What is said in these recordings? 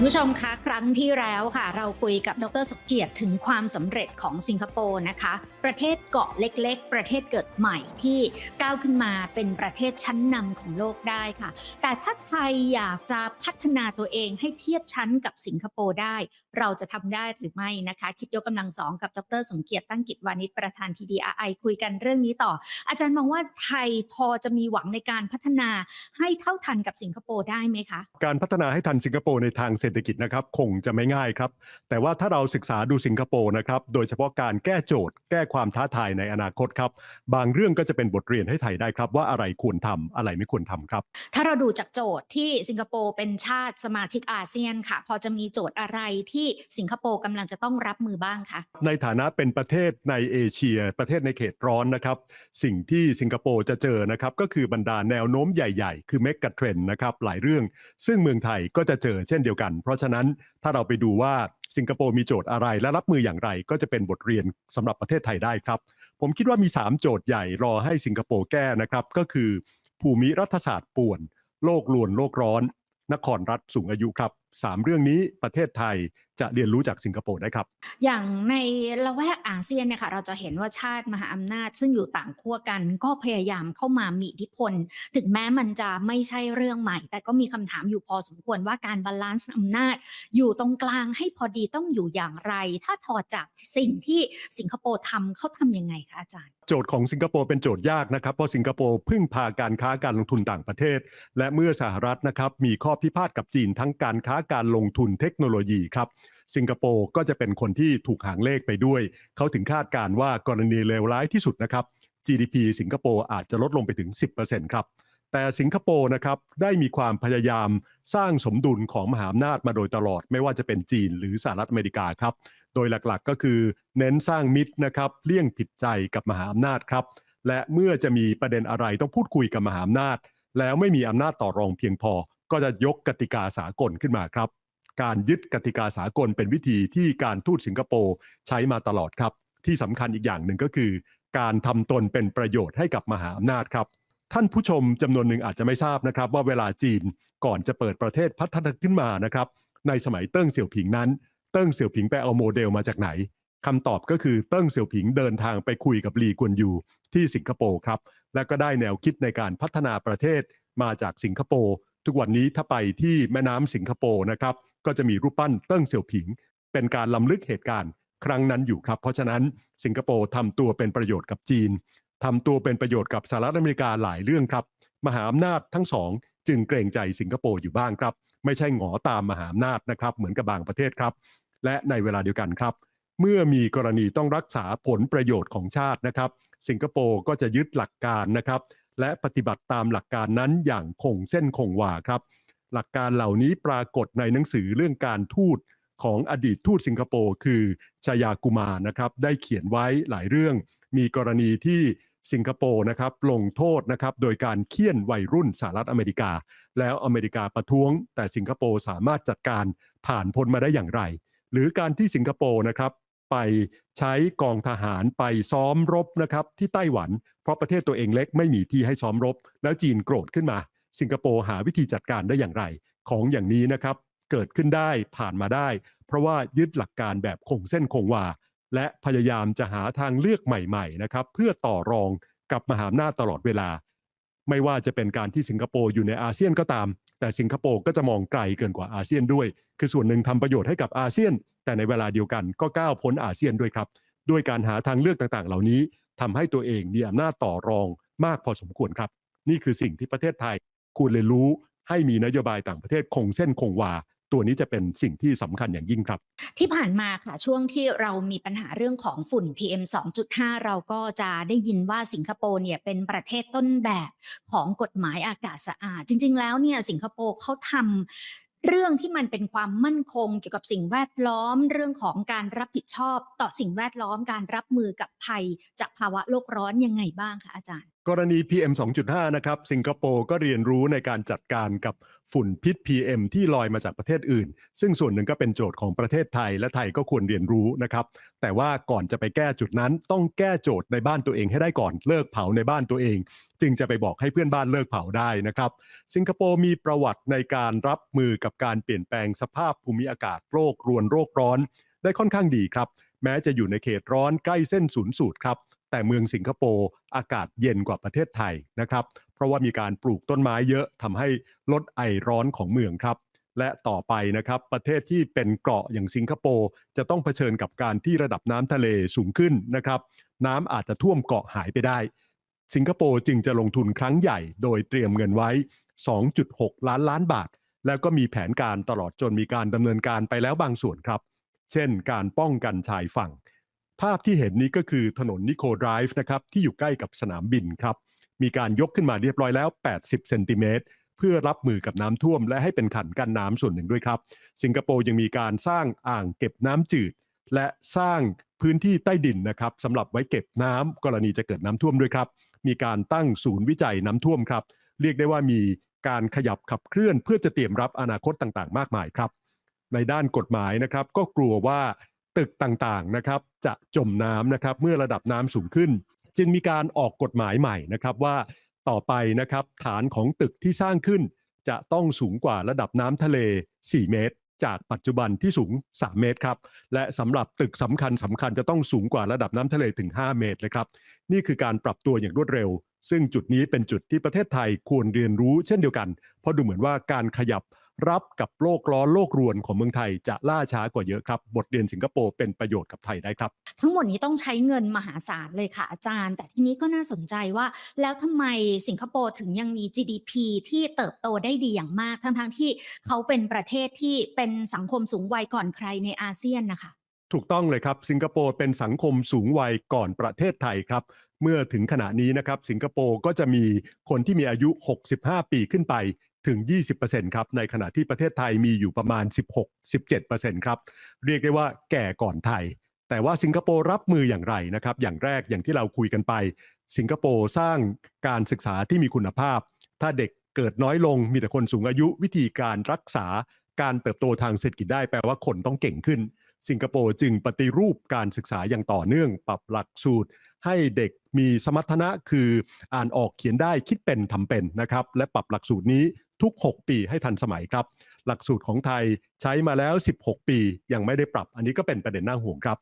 คุณผู้ชมคะครั้งที่แล้วค่ะ เราคุยกับดรสมเกียรติถึงความสำเร็จของสิงคโปร์นะคะ ประเทศเกาะเล็ก ๆ ประเทศเกิดใหม่ที่ก้าวขึ้นมาเป็นประเทศชั้นนำของโลกได้ค่ะ แต่ถ้าใครอยากจะพัฒนาตัวเองให้เทียบชั้นกับสิงคโปร์ได้ เราจะทำได้หรือไม่นะคะ คิดยกกำลังสองกับดรสมเกียรติตั้งกิจวานิชประธาน TDRI คุยกันเรื่องนี้ต่อ อาจารย์มองว่าไทยพอจะมีหวังในการพัฒนาให้เท่าทันกับสิงคโปร์ได้ไหมคะการพัฒนาให้ทันสิงคโปร์ในทางเศรษฐกิจนะครับคงจะไม่ง่ายครับ แต่ว่าถ้าเราศึกษาดูสิงคโปร์นะครับ โดยเฉพาะการแก้โจทย์ แก้ความท้าทายในอนาคตครับ บางเรื่องก็จะเป็นบทเรียนให้ไทยได้ครับ ว่าอะไรควรทำอะไรไม่ควรทำครับ ถ้าเราดูจากโจทย์ที่สิงคโปร์เป็นชาติสมาชิกอาเซียนค่ะ พอจะมีโจทย์อะไรที่สิงคโปร์กำลังจะต้องรับมือบ้างคะในฐานะเป็นประเทศในเอเชีย ประเทศในเขตร้อนนะครับ สิ่งที่สิงคโปร์จะเจอนะครับก็คือบรรดาแนวโน้มใหญ่ ๆ คือเมกะเทรนด์นะครับหลายเรื่อง ซึ่งเมืองไทยก็จะเจอเช่นเดียวกันเพราะฉะนั้นถ้าเราไปดูว่าสิงคโปร์มีโจทย์อะไรและรับมืออย่างไร ก็จะเป็นบทเรียนสำหรับประเทศไทยได้ครับ ผมคิดว่ามี 3 โจทย์ใหญ่รอให้สิงคโปร์แก้นะครับ ก็คือ ภูมิรัฐศาสตร์ป่วน โลกลวนโลกร้อน นครรัฐสูงอายุครับ สามเรื่องนี้ประเทศไทยจะเรียนรู้จากสิงคโปร์ได้ครับ อย่างในละแวกอาเซียนเนี่ยค่ะเราจะเห็นว่าชาติมหาอำนาจ ซึ่งอยู่ต่างขั้วกันก็พยายามเข้ามามีอิทธิพล ถึงแม้มันจะไม่ใช่เรื่องใหม่ แต่ก็มีคำถามอยู่พอสมควรว่าการบาลานซ์อำนาจ อยู่ตรงกลางให้พอดีต้องอยู่อย่างไร ถ้าถอดจากสิ่งที่สิงคโปร์ทำเขาทำยังไงคะอาจารย์โจทย์ของสิงคโปร์เป็นโจทย์ยากนะครับ เพราะสิงคโปร์พึ่งพาการค้าการลงทุนต่างประเทศ และเมื่อสหรัฐนะครับมีข้อพิพาทกับจีนทั้งการค้าการลงทุนเทคโนโลยีครับสิงคโปร์ก็จะเป็นคนที่ถูกหางเลขไปด้วย เขาถึงคาดการณ์ว่ากรณีเลวร้ายที่สุดนะครับ GDP สิงคโปร์อาจจะลดลงไปถึง 10%ครับแต่สิงคโปร์นะครับได้มีความพยายามสร้างสมดุลของมหาอำนาจมาโดยตลอด ไม่ว่าจะเป็นจีนหรือสหรัฐอเมริกาครับ โดยหลักๆก็คือเน้นสร้างมิตรนะครับเลี่ยงผิดใจกับมหาอำนาจครับ และเมื่อจะมีประเด็นอะไรต้องพูดคุยกับมหาอำนาจ แล้วไม่มีอำนาจต่อรองเพียงพอ ก็จะยกกติกาสากลขึ้นมาครับ การยึดกติกาสากลเป็นวิธีที่การทูตสิงคโปร์ใช้มาตลอดครับ ที่สำคัญอีกอย่างหนึ่งก็คือ การทำตนเป็นประโยชน์ให้กับมหาอำนาจครับ ท่านผู้ชมจำนวนหนึ่งอาจจะไม่ทราบนะครับ ว่าเวลาจีนก่อนจะเปิดประเทศพัฒนาขึ้นมานะครับ ในสมัยเติ้งเสี่ยวผิงนั้น เติ้งเสี่ยวผิงไปเอาโมเดลมาจากไหนคำตอบก็คือเติ้งเสี่ยวผิงเดินทางไปคุยกับลีกวนยูที่สิงคโปร์ครับ และก็ได้แนวคิดในการพัฒนาประเทศมาจากสิงคโปร์ ทุกวันนี้ถ้าไปที่แม่น้ำสิงคโปร์นะครับ ก็จะมีรูปปั้นเติ้งเสี่ยวผิง เป็นการล้ำลึกเหตุการณ์ครั้งนั้นอยู่ครับ เพราะฉะนั้นสิงคโปร์ทำตัวเป็นประโยชน์กับจีนทำตัวเป็นประโยชน์กับสหรัฐอเมริกาหลายเรื่องครับ มหาอำนาจทั้งสองจึงเกรงใจสิงคโปร์อยู่บ้างครับ ไม่ใช่หงอตามมหาอำนาจนะครับ เหมือนกับบางประเทศครับ และในเวลาเดียวกันครับ เมื่อมีกรณีต้องรักษาผลประโยชน์ของชาตินะครับ สิงคโปร์ก็จะยึดหลักการนะครับ และปฏิบัติตามหลักการนั้นอย่างคงเส้นคงวาครับ หลักการเหล่านี้ปรากฏในหนังสือเรื่องการทูตของอดีตทูตสิงคโปร์คือชายากุมานะครับได้เขียนไว้หลายเรื่อง มีกรณีที่สิงคโปร์นะครับลงโทษนะครับโดยการเคี่ยนวัยรุ่นสหรัฐอเมริกา แล้วอเมริกาประท้วง แต่สิงคโปร์สามารถจัดการผ่านพ้นมาได้อย่างไร หรือการที่สิงคโปร์นะครับ ไปใช้กองทหารไปซ้อมรบนะครับที่ไต้หวัน เพราะประเทศตัวเองเล็กไม่มีที่ให้ซ้อมรบ แล้วจีนโกรธขึ้นมา สิงคโปร์หาวิธีจัดการได้อย่างไร ของอย่างนี้นะครับเกิดขึ้นได้ผ่านมาได้ เพราะว่ายึดหลักการแบบคงเส้นคงวา และพยายามจะหาทางเลือกใหม่ๆนะครับเพื่อต่อรองกับมหาอำนาจตลอดเวลา ไม่ว่าจะเป็นการที่สิงคโปร์อยู่ในอาเซียนก็ตาม แต่สิงคโปร์ก็จะมองไกลเกินกว่าอาเซียนด้วย คือส่วนหนึ่งทำประโยชน์ให้กับอาเซียน แต่ในเวลาเดียวกันก็ก้าวพ้นอาเซียนด้วยครับ ด้วยการหาทางเลือกต่างๆ เหล่านี้ทำให้ตัวเองมีอำนาจต่อรองมากพอสมควรครับ นี่คือสิ่งที่ประเทศไทยควรเรียนรู้ให้มีนโยบายต่างประเทศคงเส้นคงวา ตัวนี้จะเป็นสิ่งที่สำคัญอย่างยิ่งครับ ที่ผ่านมาค่ะช่วงที่เรามีปัญหาเรื่องของฝุ่น PM 2.5 เราก็จะได้ยินว่าสิงคโปร์เนี่ยเป็นประเทศต้นแบบของกฎหมายอากาศสะอาด จริง ๆ แล้วเนี่ยสิงคโปร์เขาทำเรื่องที่มันเป็นความมั่นคงเกี่ยวกับสิ่งแวดล้อม เรื่องของการรับผิดชอบต่อสิ่งแวดล้อมการรับมือกับภัยจากภาวะโลกร้อนยังไงบ้างคะอาจารย์ กรณี PM 2.5 นะครับ สิงคโปร์ก็เรียนรู้ในการจัดการกับฝุ่นพิษ PM ที่ลอยมาจากประเทศอื่น ซึ่งส่วนหนึ่งก็เป็นโจทย์ของประเทศไทย และไทยก็ควรเรียนรู้นะครับ แต่ว่าก่อนจะไปแก้จุดนั้น ต้องแก้โจทย์ในบ้านตัวเองให้ได้ก่อนเลิกเผาในบ้านตัวเอง จึงจะไปบอกให้เพื่อนบ้านเลิกเผาได้นะครับ สิงคโปร์มีประวัติในการรับมือกับการเปลี่ยนแปลงสภาพภูมิอากาศโรครวนโรคร้อน ได้ค่อนข้างดีครับ แม้จะอยู่ในเขตร้อนใกล้เส้นศูนย์สูตรครับ แต่เมืองสิงคโปร์อากาศเย็นกว่าประเทศไทยนะครับ เพราะว่ามีการปลูกต้นไม้เยอะทำให้ลดไอร้อนของเมืองครับ และต่อไปนะครับประเทศที่เป็นเกาะอย่างสิงคโปร์จะต้องเผชิญกับการที่ระดับน้ำทะเลสูงขึ้นนะครับ น้ำอาจจะท่วมเกาะหายไปได้ สิงคโปร์จึงจะลงทุนครั้งใหญ่ โดยเตรียมเงินไว้ 2.6 ล้านล้านบาท แล้วก็มีแผนการตลอดจนมีการดำเนินการไปแล้วบางส่วนครับ เช่น การป้องกันชายฝั่ง ภาพที่เห็นนี้ก็คือถนนนิโคไดรฟ์นะครับที่อยู่ใกล้กับสนามบินครับ มีการยกขึ้นมาเรียบร้อยแล้ว 80 เซนติเมตรเพื่อรับมือกับน้ำท่วม และให้เป็นขันกันน้ำส่วนหนึ่งด้วยครับ สิงคโปร์ยังมีการสร้างอ่างเก็บน้ำจืด และสร้างพื้นที่ใต้ดินนะครับสำหรับไว้เก็บน้ำกรณีจะเกิดน้ำท่วมด้วยครับ มีการตั้งศูนย์วิจัยน้ำท่วมครับ เรียกได้ว่ามีการขยับขับเคลื่อนเพื่อจะเตรียมรับอนาคตต่างๆ มากมายครับ ในด้านกฎหมายนะครับ ก็กลัวว่า ตึกต่างๆนะครับจะจมน้ำนะครับเมื่อระดับน้ำสูงขึ้น จึงมีการออกกฎหมายใหม่นะครับว่าต่อไปนะครับฐานของตึกที่สร้างขึ้น จะต้องสูงกว่าระดับน้ำทะเล 4 เมตร จากปัจจุบันที่สูง 3 เมตรครับและสำหรับตึกสำคัญสำคัญจะต้องสูงกว่าระดับน้ำทะเลถึง 5 เมตรเลยครับนี่คือการปรับตัวอย่างรวดเร็ว ซึ่งจุดนี้เป็นจุดที่ประเทศไทยควรเรียนรู้เช่นเดียวกัน เพราะดูเหมือนว่าการขยับ รับกับโลกร้อนโลกรวนของเมืองไทยจะล่าช้ากว่าเยอะครับ บทเรียนสิงคโปร์เป็นประโยชน์กับไทยได้ครับ ทั้งหมดนี้ต้องใช้เงินมหาศาลเลยค่ะอาจารย์ แต่ทีนี้ก็น่าสนใจว่า แล้วทำไมสิงคโปร์ถึงยังมี GDP ที่เติบโตได้ดีอย่างมาก ทั้งๆที่เขาเป็นประเทศที่เป็นสังคมสูงวัยก่อนใครในอาเซียนนะคะถูกต้องเลยครับ สิงคโปร์เป็นสังคมสูงวัยก่อนประเทศไทยครับ เมื่อถึงขณะนี้นะครับ สิงคโปร์ก็จะมีคนที่มีอายุ 65 ปีขึ้นไป ถึง 20%ครับ ในขณะที่ประเทศไทยมีอยู่ประมาณ 16-17%ครับ เรียกได้ว่าแก่ก่อนไทย แต่ว่าสิงคโปร์รับมืออย่างไรนะครับ อย่างแรกอย่างที่เราคุยกันไป สิงคโปร์สร้างการศึกษาที่มีคุณภาพ ถ้าเด็กเกิดน้อยลง มีแต่คนสูงอายุวิธีการรักษาการเติบโตทางเศรษฐกิจได้แปลว่าคนต้องเก่งขึ้น สิงคโปร์จึงปฏิรูปการศึกษาอย่างต่อเนื่อง ปรับหลักสูตร ให้เด็กมีสมรรถนะคืออ่านออกเขียนได้คิดเป็นทำเป็นนะครับ และปรับหลักสูตรนี้ ทุก 6 ปีให้ทันสมัยครับ หลักสูตรของไทยใช้มาแล้ว 16 ปียังไม่ได้ปรับ อันนี้ก็เป็นประเด็นน่าห่วงครับ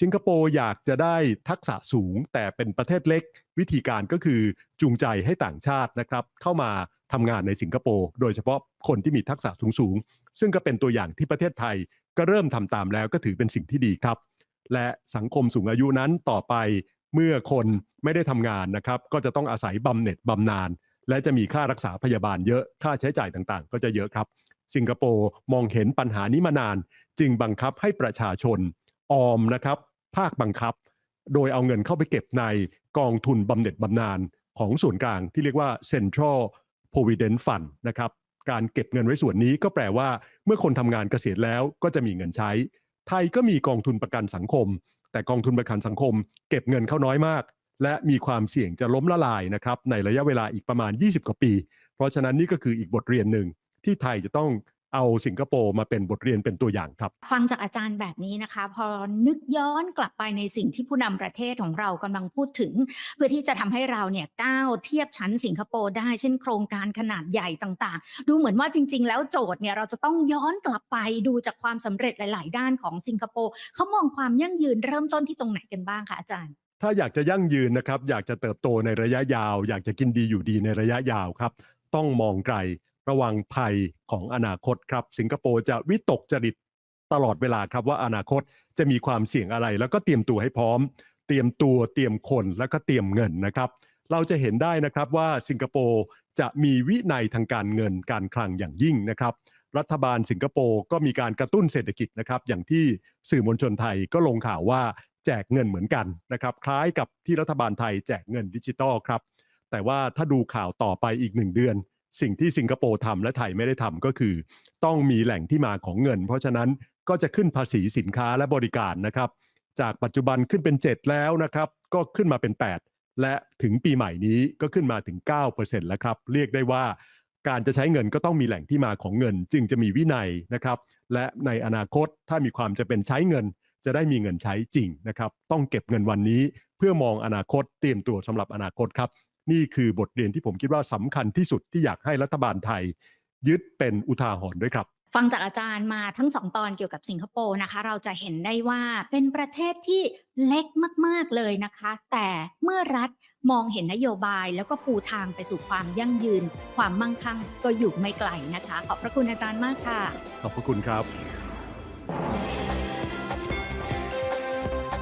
สิงคโปร์อยากจะได้ทักษะสูงแต่เป็นประเทศเล็ก วิธีการก็คือจูงใจให้ต่างชาตินะครับ เข้ามาทำงานในสิงคโปร์โดยเฉพาะคนที่มีทักษะสูงๆซึ่งก็เป็นตัวอย่างที่ประเทศไทยก็เริ่มทำตามแล้วก็ถือเป็นสิ่งที่ดีครับ และสังคมสูงอายุนั้นต่อไปเมื่อคนไม่ได้ทำงานนะครับ ก็จะต้องอาศัยบำเหน็จบำนาญ และจะมีค่ารักษาพยาบาลเยอะค่าใช้จ่ายต่างๆ ก็จะเยอะครับ สิงคโปร์มองเห็นปัญหานี้มานาน จึงบังคับให้ประชาชนออมนะครับภาคบังคับ โดยเอาเงินเข้าไปเก็บในกองทุนบำเหน็จบำนาญของส่วนกลางที่เรียกว่า Central Provident Fund นะครับการเก็บเงินไว้ส่วนนี้ก็แปลว่าเมื่อคนทำงานเกษียณแล้วก็จะมีเงินใช้ ไทยก็มีกองทุนประกันสังคม แต่กองทุนประกันสังคม เก็บเงินเข้าน้อยมาก และมีความเสี่ยงจะล้มละลายนะครับในระยะเวลาอีกประมาณ 20 กว่าปี เพราะฉะนั้นนี่ก็คืออีกบทเรียนหนึ่งที่ไทยจะต้องเอาสิงคโปร์มาเป็นบทเรียนเป็นตัวอย่างครับ ฟังจากอาจารย์แบบนี้นะคะ พอนึกย้อนกลับไปในสิ่งที่ผู้นำประเทศของเรากำลังพูดถึง เพื่อที่จะทำให้เราเนี่ยก้าวเทียบชั้นสิงคโปร์ได้เช่นโครงการขนาดใหญ่ต่างๆ ดูเหมือนว่าจริง ๆ แล้วโจทย์เนี่ยเราจะต้องย้อนกลับไปดูจากความสำเร็จหลาย ๆ ด้านของสิงคโปร์เขามองความยั่งยืนเริ่มต้นที่ตรงไหนกันบ้างคะอาจารย์ ถ้าอยากจะยั่งยืนนะครับ อยากจะเติบโตในระยะยาว อยากจะกินดีอยู่ดีในระยะยาวครับ ต้องมองไกลระวังภัยของอนาคตครับ สิงคโปร์จะวิตกจริตตลอดเวลาครับว่าอนาคตจะมีความเสี่ยงอะไร แล้วก็เตรียมตัวให้พร้อม เตรียมตัวเตรียมคนแล้วก็เตรียมเงินนะครับ เราจะเห็นได้นะครับว่าสิงคโปร์จะมีวินัยทางการเงินการคลังอย่างยิ่งนะครับ รัฐบาลสิงคโปร์ก็มีการกระตุ้นเศรษฐกิจนะครับ อย่างที่สื่อมวลชนไทยก็ลงข่าวว่า แจกเงินเหมือนกันนะครับ คล้ายกับที่รัฐบาลไทยแจกเงินดิจิตอลครับ แต่ว่าถ้าดูข่าวต่อไปอีกหนึ่งเดือน สิ่งที่สิงคโปร์ทำและไทยไม่ได้ทำก็คือ ต้องมีแหล่งที่มาของเงิน เพราะฉะนั้นก็จะขึ้นภาษีสินค้าและบริการนะครับ จากปัจจุบันขึ้นเป็น 7 แล้วนะครับ ก็ขึ้นมาเป็น 8 และถึงปีใหม่นี้ก็ขึ้นมาถึง 9%แล้วครับ เรียกได้ว่าการจะใช้เงินก็ต้องมีแหล่งที่มาของเงิน จึงจะมีวินัยนะครับ และในอนาคตถ้ามีความจะเป็นใช้เงิน จะได้มีเงินใช้จริงนะครับต้องเก็บเงินวันนี้เพื่อมองอนาคตเตรียมตัวสำหรับอนาคตครับนี่คือบทเรียนที่ผมคิดว่าสำคัญที่สุดที่อยากให้รัฐบาลไทย ยึดเป็นอุทาหรณ์ด้วยครับฟังจากอาจารย์มาทั้งสองตอนเกี่ยวกับสิงคโปร์นะคะ เราจะเห็นได้ว่าเป็นประเทศที่เล็กมาก ๆ เลยนะคะ แต่เมื่อรัฐมองเห็นนโยบายแล้วก็ปูทางไปสู่ความยั่งยืน ความมั่งคั่งก็อยู่ไม่ไกลนะคะ ขอบพระคุณอาจารย์มากค่ะ ขอบพระคุณครับ